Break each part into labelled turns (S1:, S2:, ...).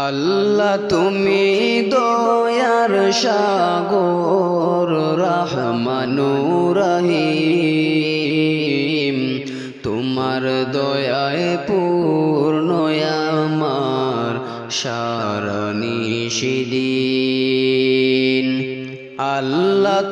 S1: আল্লাহ তুমি দয়ার সাগর রহমানুরহিম তোমার দয়ায় পূর্ণ আমার সারণী সিদিন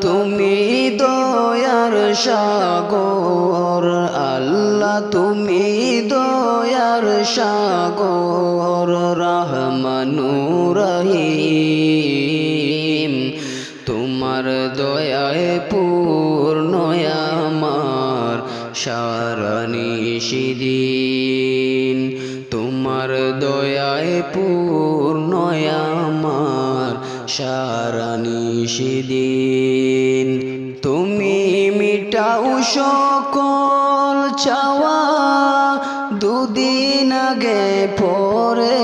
S1: তুমি দয়ার সাগর, আল্লাহ তুমি দয়ার সাগর রহমানুরহিম তোমার দয়ায় পূর্ণ আমার সারণী তোমার দয়ায় পূর্ণ আমার সারানি সেদিন তুমি মিটাও সকল চাওয়া দুদিন আগে পরে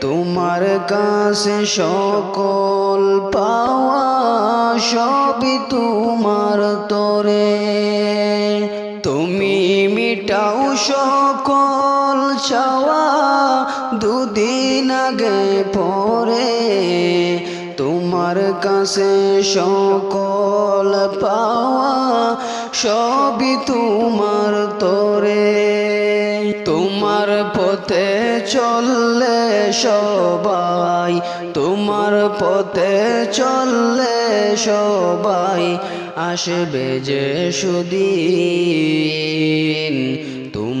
S1: তোমার কাছে সকল পাওয়া সবই তোমার তরে। তুমি মিটাও সকল আগে পরে তোমার কাছে সকল পাওয়া সবই তোমার তরে। তোমার পথে চললে সবাই, তোমার পথে চললে সবাই আসবে যে সুদিন।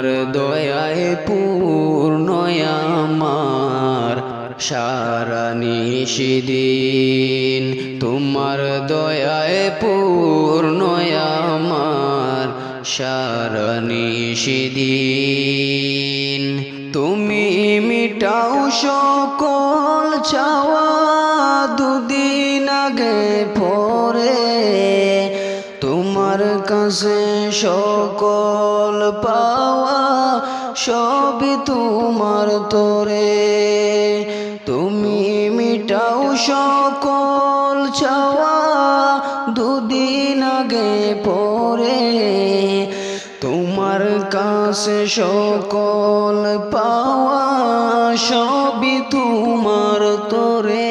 S1: তোমার দয়ায় পূর্ণ আমার সারানি সিদিন তোমার দয়ায় পূর্ণ আমার সারণী সিদিন তুমি মিটাও সকল চাওয়া তোমার কাছে সকল পাওয়া সবই তোমার তোরে। তুমি মিটাও সকল চাওয়া দুদিন আগে পরে। তোমার কাছে সকল পাওয়া সবই তোমার তোরে।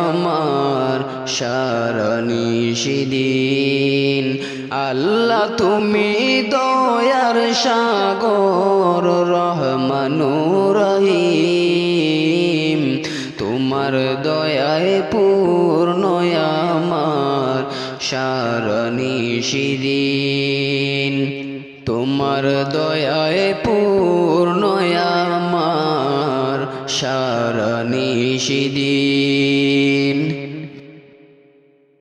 S1: আমার আল্লাহ, তুমি দয়ার সাগর রহমানুরহিম তোমার দয়ায় পূর্ণ আমার সারণী তোমার দয়ায় পূর্ণ আমার সারণী সিদিন।